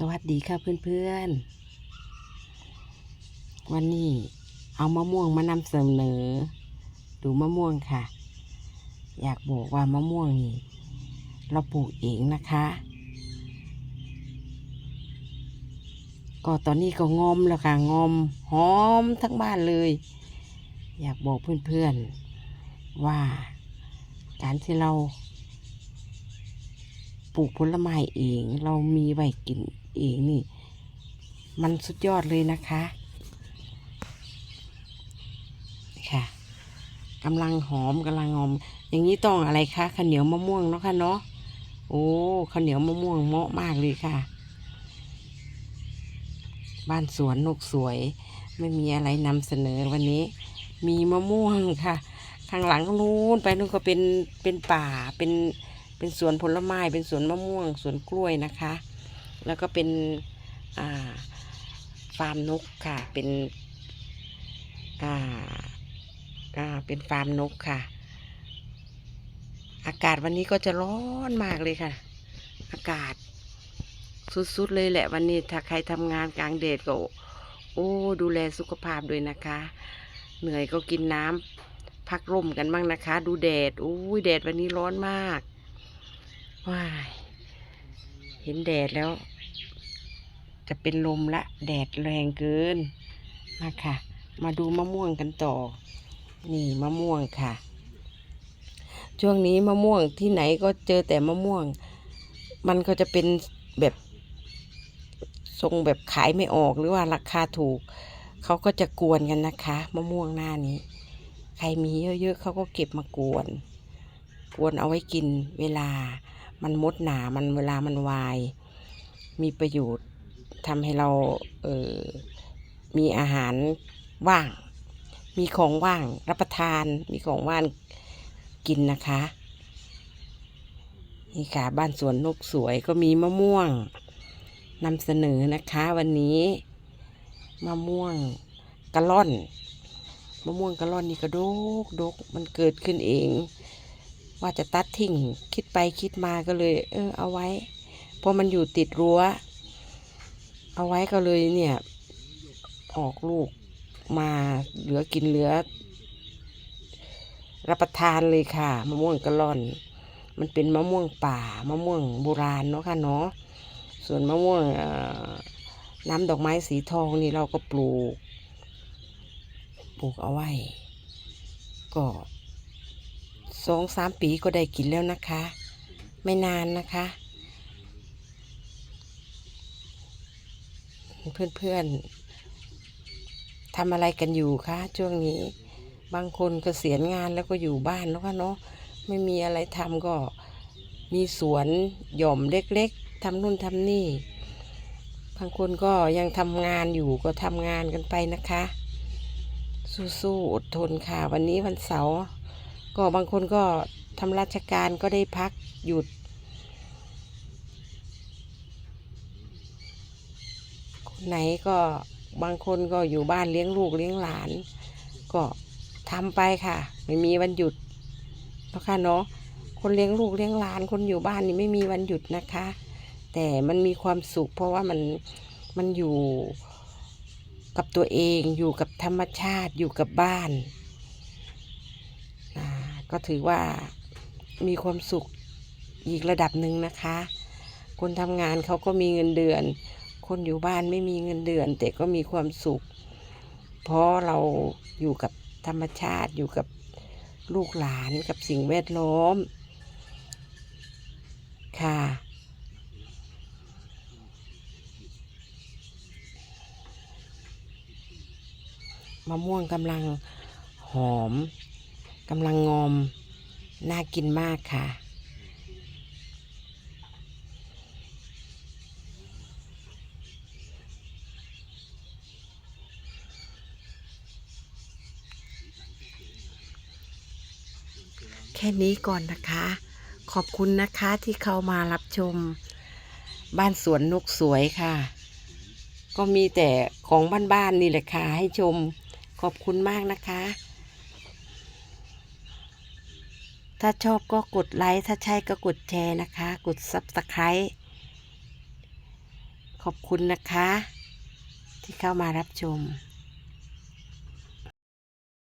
สวัสดีค่ะเพื่อนๆ วันนี้เอามะม่วงมานำเสนอ ดูมะม่วงค่ะ อยากบอกว่ามะม่วงนี่เราปลูกเองนะคะ ก็ตอนนี้ก็งอมแล้วค่ะงอมหอมทั้งบ้านเลย อยากบอกเพื่อนๆ ว่าการที่เราปลูกผลไม้เองเรามีไว้กิน เองนี่ มันสุดยอดเลยนะคะค่ะกำลังหอมกำลังหอม อย่างนี้ต้องอะไรคะข้าวเหนียวมะม่วงเนาะค่ะเนาะโอ้ข้าวเหนียวมะม่วงเหมาะมากเลยค่ะ บ้านสวนนกสวย ไม่มีอะไรนำเสนอวันนี้ มีมะม่วงค่ะ ข้างหลังนู้นไปนู้นก็เป็นเป็นป่าเป็นเป็นสวนผลไม้เป็นสวนมะม่วงสวนกล้วยนะคะ แล้วก็เป็นาฟาร์มนกค่ะ เป็นอ่าอ่าเป็นฟาร์มนกค่ะ อากาศวันนี้ก็จะร้อนมากเลยค่ะ อากาศสุดๆเลยแหละวันนี้ถ้าใครทำงานกลางแดดก็ โอ้ ดูแลสุขภาพด้วยนะคะ เหนื่อยก็กินน้ำพักร่มกันบ้างนะคะ ดูแดดโอ้ยแดดวันนี้ร้อนมากว้ายเห็นแดดแล้ว จะเป็นลมละแดดแรงเกินมาค่ะ มาดูมะม่วงกันต่อ นี่มะม่วงค่ะ ช่วงนี้มะม่วงที่ไหนก็เจอแต่มะม่วง มันก็จะเป็นแบบทรงแบบขายไม่ออกหรือว่าราคาถูก เขาก็จะกวนกันนะคะ มะม่วงหน้านี้ ใครมีเยอะๆเขาก็เก็บมากวน กวนเอาไว้กินเวลา มันมดหนามันเวลามันวาย มีประโยชน์ ทำให้เราเออมีอาหารว่าง มีของว่างรับประทาน มีของว่างกินนะคะ นี่ค่ะบ้านสวนนกสวยก็มีมะม่วงนำเสนอนะคะวันนี้มะม่วงกะล่อนมะม่วงกะล่อนนี่ก็ดกดกมันเกิดขึ้นเอง ว่าจะตัดทิ้งคิดไปคิดมาก็เลย เออเอาไว้เพราะมันอยู่ติดรั้ว เอาไว้ก็เลยเนี่ย ออกลูกมาเหลือกินเหลือ รับประทานเลยค่ะมะม่วงกะล่อน มันเป็นมะม่วงป่ามะม่วงโบราณเนาะค่ะเนาะส่วนมะม่วงน้ำดอกไม้สีทองนี่เราก็ปลูก ปลูกเอาไว้ ก็สองสามปีก็ได้กินแล้วนะคะ ไม่นานนะคะ เพื่อนๆทำอะไรกันอยู่คะช่วงนี้ บางคนเกษียณงานแล้วก็อยู่บ้านแล้วก็เนาะไม่มีอะไรทำก็มีสวนหย่อมเล็กๆทำนู่นทำนี่ บางคนก็ยังทำงานอยู่ก็ทำงานกันไปนะคะ สู้ๆอดทนค่ะ วันนี้วันเสาร์ก็บางคนก็ทำราชการก็ได้พักหยุด คน ไหนก็บางคนก็อยู่บ้านเลี้ยงลูกเลี้ยงหลาน ก็ทำไปค่ะ ไม่มีวันหยุดเนาะค่ะเนาะคนเลี้ยงลูกเลี้ยงหลาน คนอยู่บ้านนี่ไม่มีวันหยุดนะคะ แต่มันมีความสุข เพราะว่ามันมันอยู่กับตัวเองอยู่กับธรรมชาติอยู่กับบ้านก็ถือว่ามีความสุขอีกระดับหนึ่งนะคะ คนทำงานเขาก็มีเงินเดือน คนอยู่บ้านไม่มีเงินเดือน แต่ก็มีความสุข เพราะเราอยู่กับธรรมชาติอยู่กับลูกหลานกับสิ่งแวดล้อม ค่ะ มะม่วงกำลังหอมกำลังงอม น่ากินมากค่ะ แค่นี้ก่อนนะคะ ขอบคุณนะคะที่เข้ามารับชม บ้านสวนนกสวยค่ะ ก็มีแต่ของบ้านๆนี่แหละค่ะ ให้ชมขอบคุณมากนะคะ ถ้าชอบก็กดไลค์ ถ้าใช่ก็กดแชร์นะคะ กด Subscribe ขอบคุณนะคะ ที่เข้ามารับชม